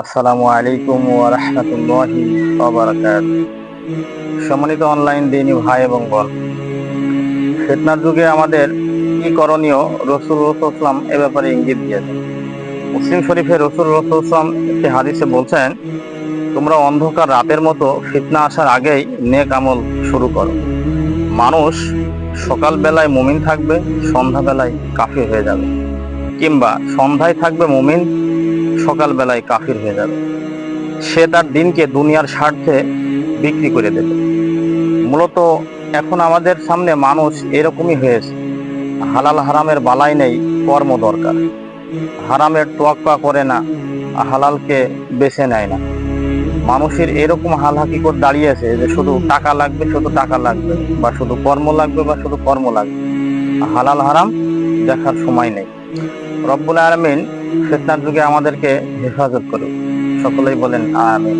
আসসালামু আলাইকুম ওয়া রাহমাতুল্লাহি ওয়া বারাকাতুহু সম্মানিত অনলাইন দিনী ভাই এবং বোন, ফিতনার যুগে আমাদের কি করণীয়? রসুল রসুলাম এ ব্যাপারে ইঙ্গিত দিয়েছেন। মুসলিম শরীফে রসুল রসুলাম একটি হাদিসে বলছেন, তোমরা অন্ধকার রাতের মতো ফিতনা আসার আগেই নেক আমল শুরু করো। মানুষ সকাল বেলায় মুমিন থাকবে সন্ধ্যা বেলায় কাফির হয়ে যাবে। কিংবা সন্ধ্যায় থাকবে মুমিন সকাল বেলায় কাফির হয়ে যাবে। সে তার দিনকে দুনিয়ার স্বার্থে বিক্রি করে দেবে। মূলত এখন আমাদের সামনে মানুষ এরকমই হয়েছে। হালাল হারামের বালাই নেই, কর্ম দরকার। হারামের তোয়াক্কা করে না, হালালকে বেছে নেয় না। মানুষের এরকম হাল হাকিকত দাঁড়িয়েছে যে শুধু টাকা লাগবে, শুধু টাকা লাগবে, বা শুধু কর্ম লাগবে, বা শুধু কর্ম লাগবে। হালাল হারাম দেখার সময় নেই। রব্বুল আলমিন ফেতনার যুগে আমাদেরকে হেফাজত করুক। সকলেই বলেন আমিন।